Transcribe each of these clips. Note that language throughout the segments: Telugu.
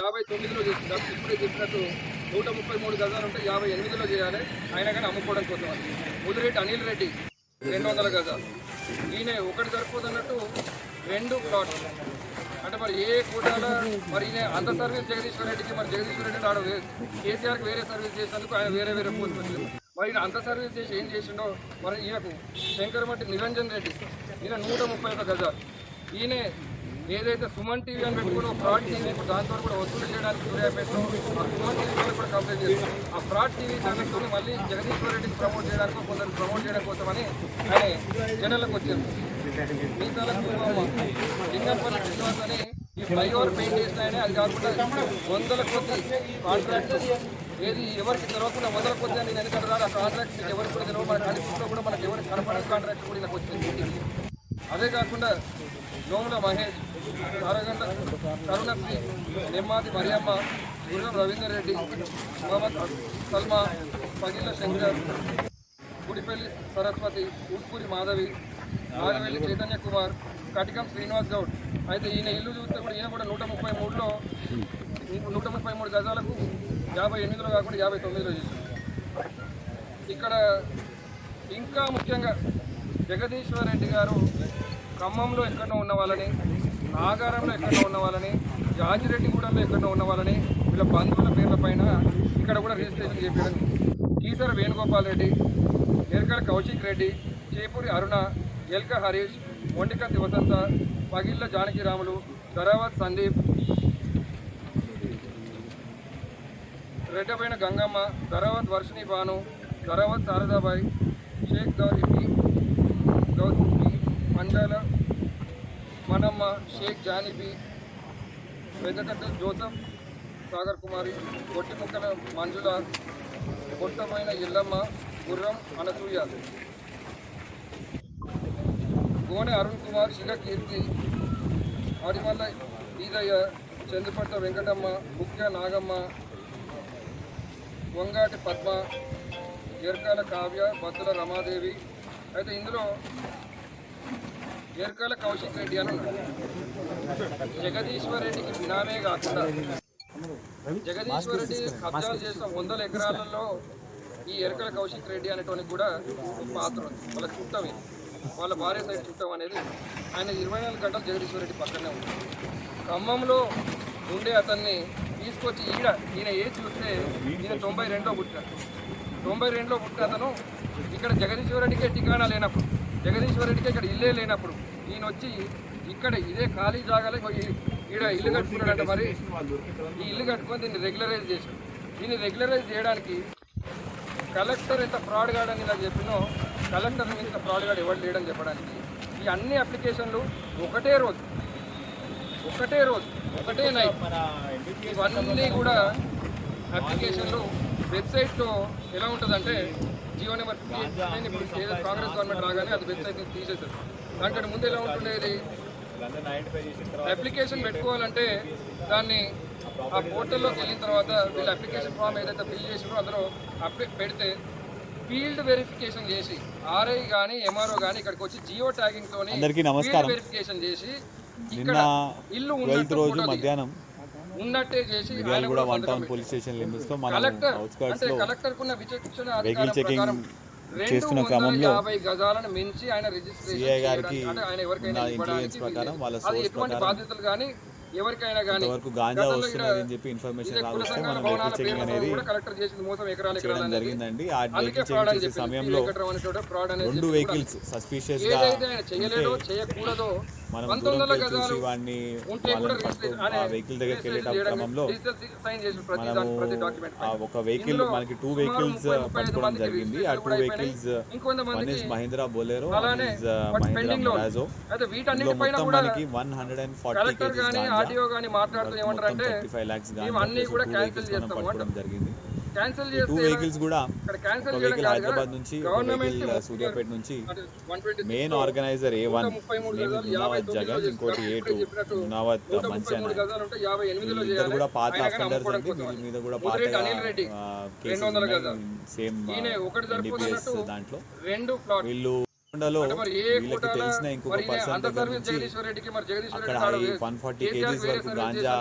యాభై తొమ్మిదిలో చేసింది. ఇప్పుడే చెప్పినట్టు నూట ముప్పై మూడు గజాలు ఉంటే యాభై ఎనిమిదిలో చేయాలి. ఆయన కానీ అమ్ముకోవడం కోసం అని ముదిరెడ్డి అనిల్ రెడ్డి రెండు వందల గజాలు. ఈయన ఒకటి సరిపోతున్నట్టు రెండు ప్లాట్స్ అంటే మరి ఏ కూటాల మరి ఈయన అంత సర్వీస్ జగదీశ్వర రెడ్డికి మరి జగదీశ్వర రెడ్డి ఆడ కేసీఆర్కి వేరే సర్వీస్ చేసినందుకు ఆయన వేరే వేరే పోస్ట్ వచ్చింది. మరి ఈయన అంత సర్వీస్ చేసి ఏం చేసిండో మరి ఈయనకు శంకరమట్టి నిరంజన్ రెడ్డి ఈయన నూట ముప్పై ఒక గజాలు. ఈయనే ఏదైతే సుమన్ టీవీ అని పెట్టుకుని ఫ్రాడ్ టీవీ ఇప్పుడు దాంతో కూడా వసూలు చేయడానికి సూర్యాపేటలో ఆ సుమన్ టీవీ కూడా కంప్లైంట్ చేశారు. ఆ ఫ్రాడ్ టీవీ ఛానల్తో మళ్ళీ జగదీశ్వర్ రెడ్డికి ప్రమోట్ చేయడానికి కొందరు ప్రమోట్ చేయడం కోసమని ఆయన జనాలకు వచ్చారు. మీసాలకు లింగంపల్లి శ్రీనివాస్ అని ఈ ఫ్లైఓవర్ పెయింట్ చేసిన ఆయన అది కాకుండా వందల కొద్ది కాంట్రాక్ట్ ఏది ఎవరికి తెలవకుండా వందల కొద్ది అని ఎందుకంటే ఆ కాంట్రాక్ట్ ఎవరికి కూడా తెలియదు మన కూడా మనకి ఎవరికి కనపడే కాంట్రాక్ట్ కూడా ఇలా వచ్చింది. అదే కాకుండా నోముల మహేష్ అరగంట కరుణశ్రీ నిమ్మాది మరియమ్మ గుర్రం రవీందర్ రెడ్డి మొహమ్మద్ సల్మా పగిల శంకర్ గుడిపల్లి సరస్వతి ఉట్పూరి మాధవి నాగవెల్లి చైతన్య కుమార్ కటికం శ్రీనివాస్ గౌడ్. అయితే ఈయన ఇల్లు చూస్తే కూడా ఈయన కూడా నూట ముప్పై మూడులో నూట ముప్పై మూడు గజాలకు యాభై ఎనిమిదిలో కాకుండా యాభై తొమ్మిదిలో చేశారు ఇక్కడ ఇంకా ముఖ్యంగా జగదీశ్వర్ రెడ్డి గారు ఖమ్మంలో ఎక్కడో ఉన్న వాళ్ళని నాగారంలో ఎక్కడో ఉన్న వాళ్ళని జాజిరెడ్డిగూడెంలో ఎక్కడో ఉన్న వాళ్ళని వీళ్ళ బంధువుల పేర్ల పైన ఇక్కడ కూడా రిజిస్ట్రేషన్ చేపించడం కీసర వేణుగోపాల్ రెడ్డి ఎరకల కౌశిక్ రెడ్డి చేపూరి అరుణ ఎల్క హరీష్ ఒంటికంతి వసంత పగిళ్ళ జానకిరాములు ధరావత్ సందీప్ రెడ్డపైన గంగమ్మ ధరావత్ వర్షిణి భాను ధరావత్ శారదాబాయి షేక్ గౌరిపి గౌసిపి మండల మనమ్మ షేక్ జానిబి వెంకట జ్యోతం సాగర్ కుమారి పొట్టి ముక్కల మంజుల పొట్టమైన ఇల్లమ్మ గుర్రం అనసూయ. గోనె అరుణ్ కుమార్ శిల కీర్తి ఆడిమల్ల ఈదయ్య చంద్రపట్ట వెంకటమ్మ ముఖ్య నాగమ్మ వంగాటి పద్మ ఎర్కాల కావ్య బత్తుల రమాదేవి. అయితే ఇందులో ఎరకాల కౌశిక్ రెడ్డి అని జగదీశ్వర్ రెడ్డికి బినామే కాకుండా జగదీశ్వర్ రెడ్డి కబ్జాలు చేసిన వందల ఎకరాలలో ఈ ఎరకల కౌశిక్ రెడ్డి అనేటువంటి కూడా పాత్ర ఉంది. వాళ్ళ చుట్టం ఇది వాళ్ళ భార్య సైడ్ చుట్టం అనేది ఆయన ఇరవై నాలుగు గంటలు జగదీశ్వర్ రెడ్డి పక్కనే ఉంది ఖమ్మంలో ఉండే అతన్ని తీసుకొచ్చి ఈడ ఈయన ఏది చూస్తే ఈయన తొంభై రెండులో పుట్టాడు. తొంభై రెండులో పుట్టిన అతను ఇక్కడ జగదీశ్వర రెడ్డికే టికాణా లేనప్పుడు జగదీశ్వర రెడ్డికి ఇక్కడ ఇల్లే లేనప్పుడు ఈయన వచ్చి ఇక్కడ ఇదే ఖాళీ జాగాలో ఈడ ఇల్లు కట్టుకున్నాడంట మరి. ఈ ఇల్లు కట్టుకొని దీన్ని రెగ్యులరైజ్ చేశాడు. దీన్ని రెగ్యులరైజ్ చేయడానికి కలెక్టర్ ఎంత ఫ్రాడ్ గాడని ఇలా చెప్పినో కలెక్టర్ ఇంత ఫ్రాడ్ గాడు ఎవరు లేడని చెప్పడానికి ఈ అన్ని అప్లికేషన్లు ఒకటే రోజు ఒకటే రోజు ఒకటే నైట్ ఇవన్నీ కూడా అప్లికేషన్లు వెబ్సైట్లో ఎలా ఉంటుందంటే జియో నెంబర్ నేను ఇప్పుడు ఏదో కాంగ్రెస్ గవర్నమెంట్ రాగానే అది వెబ్సైట్ నుంచి తీసేసారు దానికంటే ముందు ఎలా ఉంటుండేది? అప్లికేషన్ పెట్టుకోవాలంటే దాన్ని ఆ పోర్టల్లోకి వెళ్ళిన తర్వాత వీళ్ళు అప్లికేషన్ ఫామ్ ఏదైతే ఫిల్ చేసినో అందులో అప్లై పెడితే ఫీల్డ్ వెరిఫికేషన్ చేసి ఆర్ఐ కానీ ఎంఆర్ఓ కానీ ఇక్కడికి వచ్చి జియో ట్యాగింగ్ తోని అందరికీ ఫీల్డ్ వెరిఫికేషన్ చేసి ఇక్కడ ఇల్లు ఉన్నట్టు. మధ్యాహ్నం ఉన్నట్టే చేసి కూడా వన్ టౌన్ పోలీస్ స్టేషన్ లిమిట్స్లో మనం కలెక్టర్లో కున్న విచక్షణ వెహికల్ చెకింగ్ చేస్తున్న క్రమంలో గజాలను మించి ఆయన రిజిస్ట్రేషన్ గారికి ఇంటెలిజెన్స్ ప్రకారం వాళ్ళ సోర్స్ ప్రకారం బాధ్యతలు కానీ ఎవరికైనా కానీ ఇంతవరకు గాంజా వస్తున్నది అని చెప్పి ఇన్ఫర్మేషన్ రావస్తే మనం వెహికల్ చెకింగ్ అనేది కూడా కలెక్టర్ చేసింది మోసం ఎకరాలు ఎకరాలు చేయడం అనేది జరిగిందండి. ఆ వెహికల్ చెకింగ్ చేసే సమయంలో రెండు వెహికల్స్ సస్పీషియస్గా చేయలేదో చేయకూడదో మనం దూరం చూసి వాడిని ఆ వెహికల్ దగ్గరికి వెళ్ళేట క్రమంలో మనము ఆ ఒక వెహికల్ మనకి టూ వెహికల్స్ పట్టుకోవడం జరిగింది. ఆ two vehicles one is Mahindra Bolero one is Mahindra. Marazzo మొత్తం మనకి one hundred and forty KGs thirty five lakhs చేస్తాము పట్టుకోవడం జరిగింది. టూ వెహికల్స్ కూడా ఒక వెహికల్ హైదరాబాద్ నుంచి వెహికల్ సూర్యాపేట నుంచి అంటే 126 main organiser A one name Munavath Jagan ఇంకోటి ఏ టూ మునావత్ మంచి ఇద్దరు కూడా పాత అఫెండర్స్ అండి. వీళ్ళ మీద కూడా కేసెస్ గజాలు. సేమ్ దాంట్లో. వీళ్ళు కొండలో వీళ్ళకి తెలిసిన ఇంకొక పర్సన్ దగ్గర నుంచి అక్కడ వన్ ఫార్టీ కేజీస్ వేరే వరకు గాంజా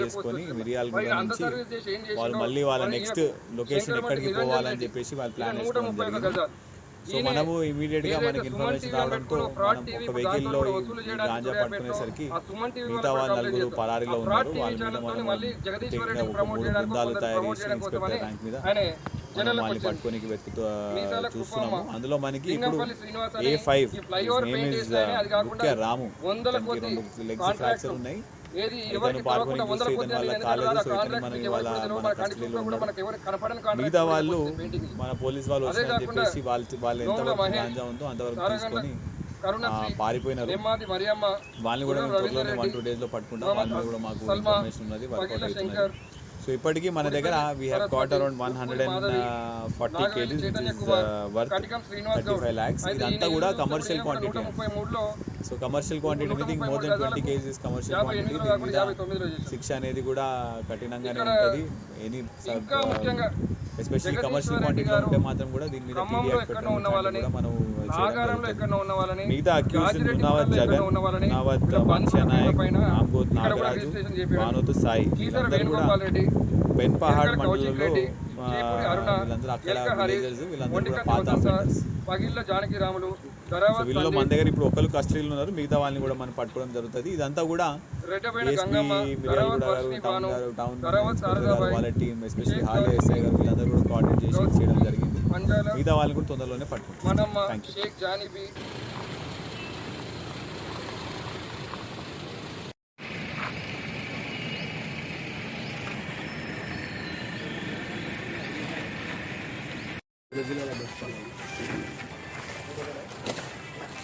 చేసుకొని మిరియాల నుంచి వాళ్ళు మళ్ళీ వాళ్ళ నెక్స్ట్ లొకేషన్ ఎక్కడికి పోవాలని చెప్పేసి వాళ్ళు ప్లాన్ ఒక్క జరిగింది. సో మనము ఇమీడియట్గా మనకి ఇన్ఫర్మేషన్ రావడంతో మనం ఒక వెహికల్లో గాంజా పట్టుకునేసరికి మిగతా వాళ్ళ నలుగురు. పరారీలో ఉన్నారు వాళ్ళ మీద మనం మూడు బృందాలు తయారు చేసి ఇన్స్పెక్టర్ ర్యాంక్ మీద వచ్చారు. పట్టుకోనికి వెతుకుతూ చూస్తున్నాము. అందులో మనకి ఇప్పుడు ఏ ఫైవ్ నేమ్ ఇస్ ముఖ్య రాము. లెగ్స్ ఫ్రాక్చర్ ఉన్నాయి. మిగతా వాళ్ళు మన పోలీస్ వాళ్ళు వస్తారని చెప్పేసి వాళ్ళు వాళ్ళు ఎంతవరకు గాంజా ఉందో అంతవరకు తీసుకొని పారిపోయినారు. వాళ్ళని కూడా మేము త్వరలోనే వన్ టూ డేస్లో పట్టుకుంటాం వాళ్ళని కూడా మాకు ఇన్ఫర్మేషన్ ఉన్నది. వర్కౌట్ అవుతున్నది. సో ఇప్పటికీ మన దగ్గర we have got around one hundred and forty KGs which is worth thirty five lakhs ఇదంతా కూడా commercial quantity so commercial quantity anything more than twenty KGs commercial quantity దీని మీద శిక్ష అనేది కూడా కఠినంగానే ఉంటుంది. ఎనీ ఎస్పెషల్లీ కమర్షియల్ క్వాంటిటీలో ఉంటే మాత్రం కూడా దీని మీద మనం మిగతా అక్యూజ్ రాజిరెడ్డి నునావత్ ఎక్కడో జగన్? ఉన్న వాళ్ళని నునావత్ ఇక్కడ మత్స్య బందర్ నాయక్ పైన ఆంబోత్ నాగరాజు. భానుతు సాయి వీళ్ళందరూ కూడా ఎలకల కౌశిక్ మండలంలో వీళ్ళందరూ అక్కడ విలేజర్స్ వీళ్ళందరూ కూడా పాత పగిళ్ళ జానకిరాములు సో ధరావత్ వీళ్ళలో మన దగ్గర ఇప్పుడు ఒకరు కస్టడీలో ఉన్నారు మిగతా వాళ్ళని కూడా మనం పట్టుకోవడం జరుగుతుంది. ఇదంతా కూడా వాళ్ళ టీం ఎస్పెషల్లీ హార్డే ఎస్ఐ గారు వీళ్ళందరూ కూడా కోఆర్డినేట్ చేసి చేయడం జరిగింది. మిగతా వాళ్ళని కూడా తొందరలోనే పట్టుకుంటాం.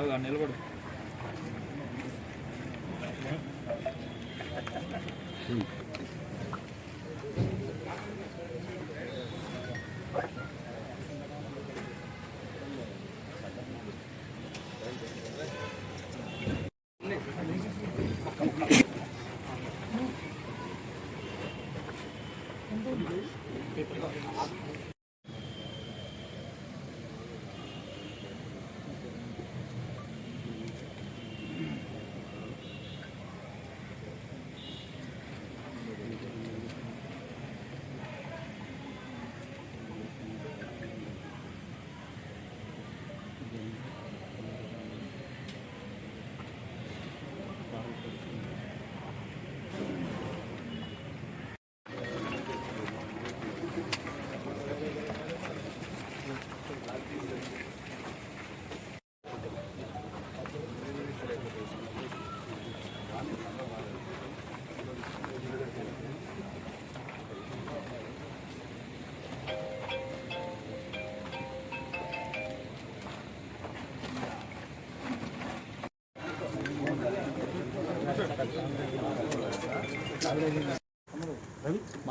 నిలబడు.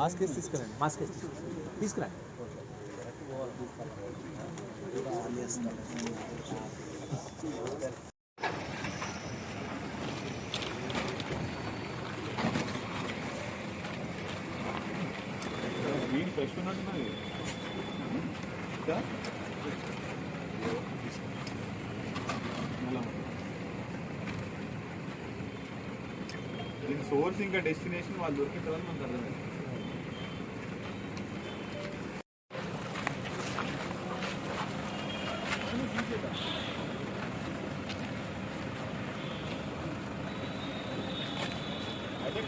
మాస్క్ వేసి తీసుకురండి మాస్క్ తీసుకురా ఫ్రెష్ ఉన్నట్టున్నది సోర్స్ ఇంకా డెస్టినేషన్ వాళ్ళు దొరికిన మనకు అర్థమైంది.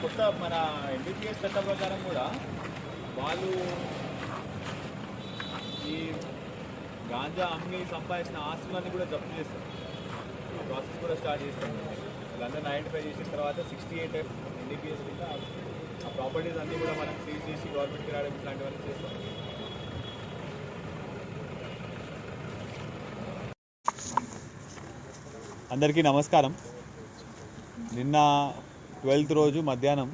కొత్త మన ఎంబీబీఎస్ చట్ట ప్రకారం కూడా వాళ్ళు ఈ గాంజా అమ్మి సంపాదించిన ఆస్తులన్నీ కూడా జప్తు చేస్తారు. ప్రాసెస్ కూడా స్టార్ట్ చేస్తాం వీళ్ళందరూ ఐడెంటిఫై చేసిన తర్వాత సిక్స్టీ ఎయిట్ ఎన్డీపీఎస్ కింద ఆ ప్రాపర్టీస్ అన్నీ కూడా మనం సీజ్ చేసి గవర్నమెంట్కి రావడం ఇట్లాంటివన్నీ చేస్తాం అందరికీ నమస్కారం. నిన్న ట్వెల్త్ రోజు మధ్యాహ్నం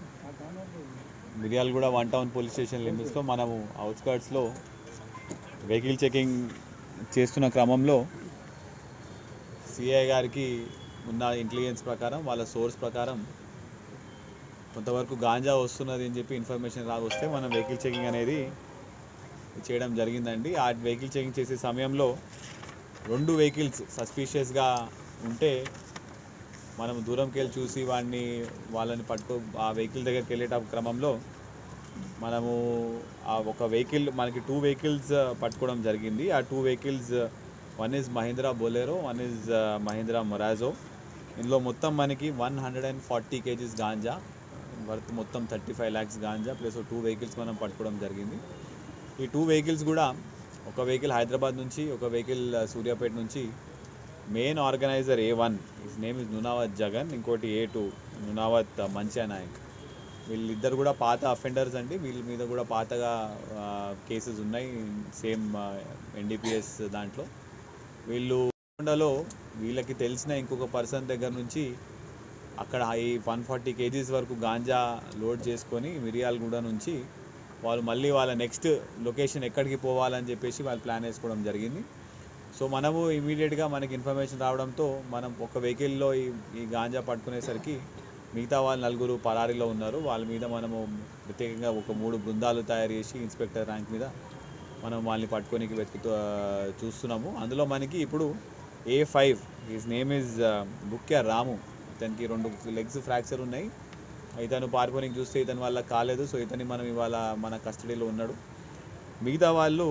Miryalaguda one town police station లిమిట్స్లో మనము అవుట్స్కర్ట్స్లో వెహికల్ చెకింగ్ చేస్తున్న క్రమంలో సిఐ గారికి ఉన్న ఇంటెలిజెన్స్ ప్రకారం వాళ్ళ సోర్స్ ప్రకారం కొంతవరకు గాంజా వస్తున్నది అని చెప్పి ఇన్ఫర్మేషన్ రాగా వస్తే మనం వెహికల్ చెకింగ్ అనేది చేయడం జరిగిందండి. ఆ వెహికల్ చెకింగ్ చేసే సమయంలో రెండు వెహికల్స్ సస్పీషియస్గా ఉంటే మనం దూరంకి వెళ్ళి చూసి వాడిని వాళ్ళని పట్టుకో ఆ వెహికల్ దగ్గరికి వెళ్ళేట క్రమంలో మనము ఆ ఒక వెహికల్ మనకి టూ వెహికల్స్ uh, పట్టుకోవడం జరిగింది. ఆ two vehicles one is Mahindra Bolero one is Mahindra Marazzo ఇందులో మొత్తం మనకి one hundred and forty KGs ganja worth మొత్తం thirty five lakhs ganja plus two vehicles మనం పట్టుకోవడం జరిగింది. ఈ టూ వెహికల్స్ కూడా ఒక వెహికల్ హైదరాబాద్ నుంచి ఒక వెహికల్ uh, సూర్యాపేట నుంచి main organiser A one his name is Nunavath Jagan ఇంకోటి ఏ టూ నునావత్ మంచియా నాయక్ వీళ్ళిద్దరు కూడా పాత అఫెండర్స్ అండి. వీళ్ళ మీద కూడా పాతగా కేసెస్ ఉన్నాయి. సేమ్ ఎన్డీపీఎస్ దాంట్లో. వీళ్ళు కొండలో వీళ్ళకి తెలిసిన ఇంకొక పర్సన్ దగ్గర నుంచి అక్కడ ఈ వన్ ఫార్టీ కేజీస్ వరకు గాంజా లోడ్ చేసుకొని మిరియాలగూడ నుంచి వాళ్ళు మళ్ళీ వాళ్ళ నెక్స్ట్ లొకేషన్ ఎక్కడికి పోవాలని చెప్పేసి వాళ్ళు ప్లాన్ వేసుకోవడం జరిగింది. సో మనము ఇమీడియట్గా మనకి ఇన్ఫర్మేషన్ రావడంతో మనం ఒక వెహికల్లో ఈ ఈ గాంజా పట్టుకునేసరికి మిగతా వాళ్ళు నలుగురు పరారీలో ఉన్నారు. వాళ్ళ మీద మనము ప్రత్యేకంగా ఒక మూడు బృందాలు తయారు చేసి ఇన్స్పెక్టర్ ర్యాంక్ మీద మనం వాళ్ళని పట్టుకోనికి వెతుకుతూ చూస్తున్నాము. అందులో మనకి ఇప్పుడు A five his name is Bukya Ramu. ఇతనికి రెండు లెగ్స్ ఫ్రాక్చర్ ఉన్నాయి. ఇతను పారిపోనికి చూస్తే ఇతని వల్ల కాలేదు. సో ఇతని మనం ఇవాళ మన కస్టడీలో ఉన్నాడు. మిగతా వాళ్ళు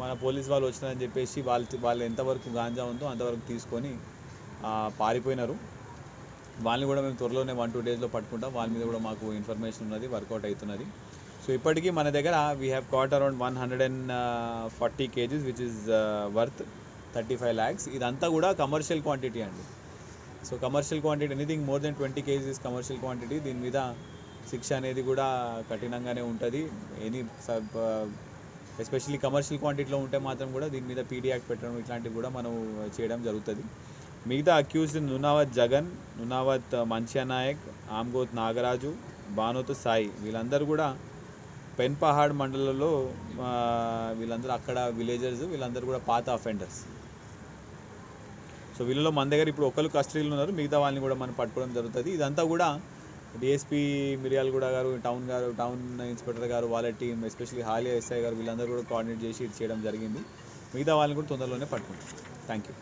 మన పోలీస్ వాళ్ళు వచ్చినారని చెప్పేసి వాళ్ళు వాళ్ళు ఎంతవరకు గాంజా ఉందో అంతవరకు తీసుకొని పారిపోయినారు. వాళ్ళని కూడా మేము త్వరలోనే వన్ టూ డేస్లో పట్టుకుంటాం. వాళ్ళ మీద కూడా మాకు ఇన్ఫర్మేషన్ ఉన్నది వర్కౌట్ అవుతున్నది. సో ఇప్పటికీ మన దగ్గర we have got around one hundred and forty KGs which is worth thirty five lakhs ఇదంతా కూడా కమర్షియల్ క్వాంటిటీ అండి. So commercial quantity anything more than twenty KGs commercial quantity దీని మీద శిక్ష అనేది కూడా కఠినంగానే ఉంటుంది. ఎనీ సబ్ ఎస్పెషల్లీ కమర్షియల్ క్వాంటిటీలో ఉంటే మాత్రం కూడా దీని మీద పీడీ యాక్ట్ పెట్టడం ఇట్లాంటివి కూడా మనం చేయడం జరుగుతుంది. మిగతా అక్యూజ్డ్ నునావత్ జగన్ నునావత్ మంచియా నాయక్ ఆమ్గోత్ నాగరాజు బానోత్ సాయి వీళ్ళందరూ కూడా పెన్పహాడ్ మండలంలో వీళ్ళందరూ అక్కడ విలేజర్స్ వీళ్ళందరూ కూడా పాత అఫెండర్స్ సో వీళ్ళలో మన దగ్గర ఇప్పుడు ఒకరు కస్టడీలో ఉన్నారు మిగతా వాళ్ళని కూడా మనం పట్టుకోవడం జరుగుతుంది. ఇదంతా కూడా డిఎస్పీ మిర్యాలగూడ గారు టౌన్ గారు టౌన్ ఇన్స్పెక్టర్ గారు వాళ్ళ టీం ఎస్పెషల్లీ హాలియా ఎస్ఐ గారు వీళ్ళందరూ కూడా కోఆర్డినేట్ చేసి ఇది చేయడం జరిగింది. మిగతా వాళ్ళని కూడా తొందరలోనే పట్టుకుంటాం. Thank you